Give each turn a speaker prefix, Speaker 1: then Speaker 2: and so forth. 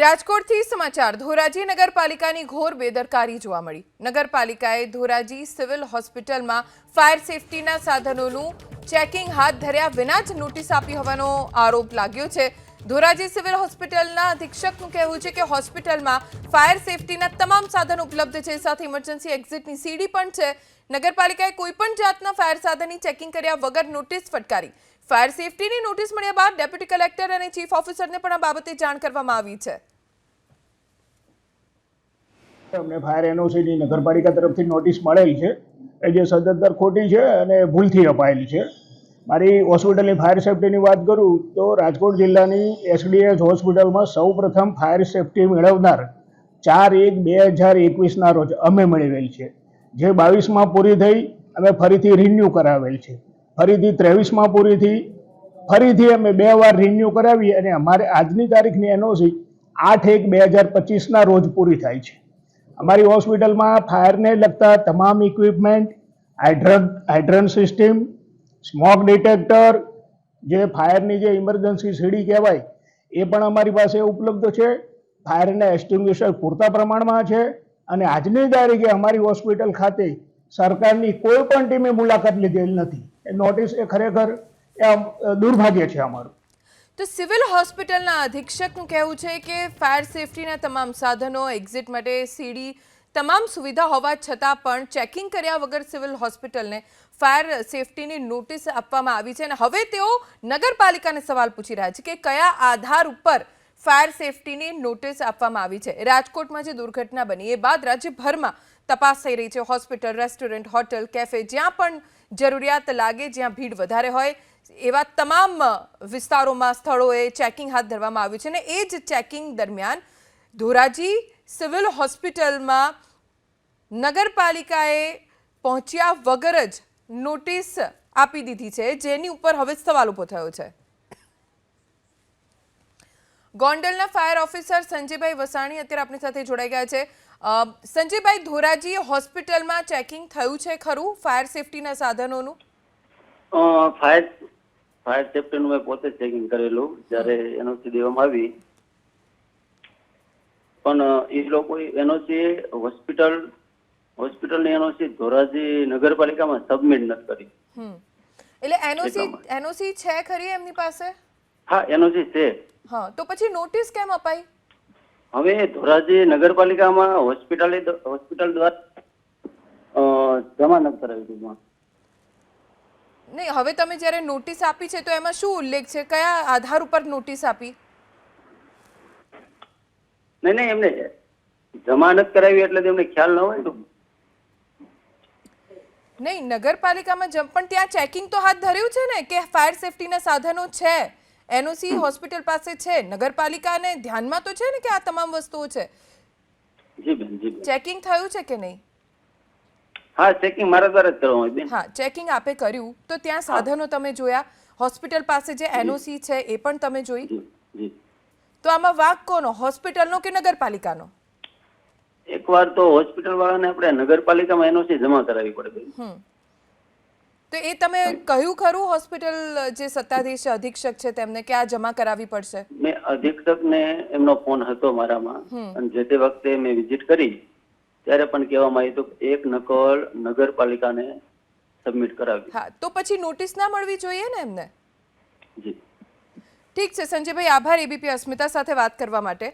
Speaker 1: રાજકોટથી સમાચાર. ધોરાજી નગરપાલિકાની ઘોર બેદરકારી જોવા મળી. નગરપાલિકાએ ધોરાજી સિવિલ હોસ્પિટલમાં ફાયર સેફટીના સાધનોનું ચેકિંગ હાથ ધર્યા વિના જ નોટિસ આપી હોવાનો આરોપ લાગ્યો છે. ધોરાજી સિવિલ હોસ્પિટલના અધિક્ષકનું કહેવું છે કે હોસ્પિટલમાં ફાયર સેફટીના તમામ સાધન ઉપલબ્ધ છે. સાથે ઇમરજન્સી એક્ઝિટની સીડી પણ છે. નગરપાલિકાએ કોઈપણ જાતના ફાયર સાધનની ચેકિંગ કર્યા વગર નોટિસ ફટકારી. ફાયર સેફટીની નોટિસ મળ્યા બાદ ડેપ્યુટી કલેક્ટર અને ચીફ ઓફિસરને પણ આ બાબતે જાણ કરવામાં આવી છે.
Speaker 2: અમને ફાયર એનઓસીની નગરપાલિકા તરફથી નોટિસ મળેલ છે. એ જે સદંતર ખોટી છે અને ભૂલથી અપાયેલી છે. મારી હોસ્પિટલની ફાયર સેફટીની વાત કરું તો રાજકોટ જિલ્લાની એસડીએસ હોસ્પિટલમાં સૌ પ્રથમ ફાયર સેફટી મેળવનાર ચાર એક બે હજાર એકવીસના રોજ અમે મેળવેલ છે. જે બાવીસમાં પૂરી થઈ, અમે ફરીથી રિન્યૂ કરાવેલ છે. ફરીથી ત્રેવીસમાં પૂરી થઈ, ફરીથી અમે બે વાર રિન્યૂ કરાવી અને અમારે આજની તારીખની એનઓસી આઠ એક બે હજાર પચીસના રોજ પૂરી થાય છે. અમારી હોસ્પિટલમાં ફાયરને લગતા તમામ equipment hydrant hydrant system smoke detector, જે ફાયરની જે ઇમરજન્સી સીડી કહેવાય, એ પણ અમારી પાસે ઉપલબ્ધ છે. ફાયરના એસ્ટિંગ્વિશર પૂરતા પ્રમાણમાં છે અને આજની તારીખે અમારી હોસ્પિટલ ખાતે સરકારની કોઈ પણ ટીમે મુલાકાત લીધેલ નથી. એ નોટિસ એ ખરેખર એ દુર્ભાગ્ય છે અમારું.
Speaker 1: તો સિવિલ હોસ્પિટલના અધિક્ષકનું કહેવું છે કે ફાયર સેફટીના તમામ સાધનો, એક્ઝિટ માટે સીડી, તમામ સુવિધા હોવા છતાં પણ ચેકિંગ કર્યા વગર સિવિલ હોસ્પિટલને ફાયર સેફટીની નોટિસ આપવામાં આવી છે અને હવે તેઓ નગરપાલિકાને સવાલ પૂછી રહ્યા છે કે કયા આધાર ઉપર ફાયર સેફટીની નોટિસ આપવામાં આવી છે? રાજકોટમાં જે દુર્ઘટના બની, એ બાદ રાજ્યભરમાં તપાસ થઈ રહી છે. હોસ્પિટલ, રેસ્ટોરન્ટ, હોટલ, કેફે, જ્યાં પણ જરૂરિયાત લાગે, જ્યાં ભીડ વધારે હોય, એવા તમામ વિસ્તારોમાં સ્થળોએ ચેકિંગ હાથ ધરવામાં આવ્યું છે અને એ જ ચેકિંગ દરમિયાન ધોરાજી સિવિલ હોસ્પિટલમાં નગરપાલિકાએ પહોંચ્યા વગર જ નોટિસ આપી દીધી છે, જેની ઉપર હવે સવાલ ઊભો થયો છે. ગોંડલના ફાયર ઓફિસર સંજયભાઈ વસાણી અત્યારે આપણી સાથે જોડાઈ ગયા છે. સંજયભાઈ ધોરાજી હોસ્પિટલમાં ચેકિંગ થયું છે ખરું, ફાયર સેફટીના સાધનોનું?
Speaker 3: ફાયર ફાયર સેફ્ટીનું મેં પોતે ચેકિંગ કરેલું, જ્યારે એનઓસી દેવામાં આવી. પણ એ લોકો, એનઓસી હોસ્પિટલ હોસ્પિટલની એનઓસી ધોરાજી નગરપાલિકામાં સબમિટ નથી કરી.
Speaker 1: એટલે એનઓસી એનઓસી છે ખરી એમની પાસે?
Speaker 3: હા એનઓસી છે.
Speaker 1: હા તો પછી નોટિસ કેમ અપાઈ?
Speaker 3: હવે ધોરાજી નગરપાલિકામાં હોસ્પિટલ હોસ્પિટલ દ્વારા જમા ન કરાવી ટૂંકમાં
Speaker 1: નહીં હવે તમે જ્યારે નોટિસ આપી છે તો એમાં શું ઉલ્લેખ છે? કયા આધાર ઉપર નોટિસ આપી?
Speaker 3: નહીં નહીં એમને જમા નથી કરાવી એટલે તેમને ખ્યાલ ન હોય
Speaker 1: નહીં નગરપાલિકામાં જમ પણ ત્યાં ચેકિંગ તો હાથ ધર્યું છે ને કે ફાયર સેફટીના સાધનો છે. એનઓસી હોસ્પિટલ પાસે છે. નગરપાલિકાને ધ્યાનમાં તો છે ને કે આ તમામ વસ્તુઓ છે? ચેકિંગ થયું છે કે નહીં?
Speaker 3: હા ચેકિંગ મારા દ્વારા જ કરવામાં બેન.
Speaker 1: હા ચેકિંગ આપે કર્યું. તો ત્યાં સાધનો તમે જોયા. હોસ્પિટલ પાસે જે એનઓસી છે એ પણ તમે જોઈ? તો આમાં વાક કોનો? હોસ્પિટલનો કે નગરપાલિકાનો?
Speaker 3: એકવાર તો હોસ્પિટલ વાળાને આપણે નગરપાલિકામાં એનઓસી જમા કરાવી પડે
Speaker 1: તો એ તમે કહ્યું ખરું હોસ્પિટલ જે સત્તાધીશ અધિક્ષક છે તેમને કે આ જમા કરાવવી પડશે?
Speaker 3: મેં અધિક્ષકને એમનો ફોન હતો મારામાં. અને જે તે વખતે મેં વિઝિટ કરી ત્યારે પણ કહેવામાં આવ્યું હતું એક નકલ નગરપાલિકાને સબમિટ કરાવી
Speaker 1: હા તો પછી નોટિસ ના મળવી જોઈએ ને એમને?
Speaker 3: જી.
Speaker 1: ઠીક છે સંજયભાઈ આભાર એબીપી અસ્મિતા સાથે વાત કરવા માટે.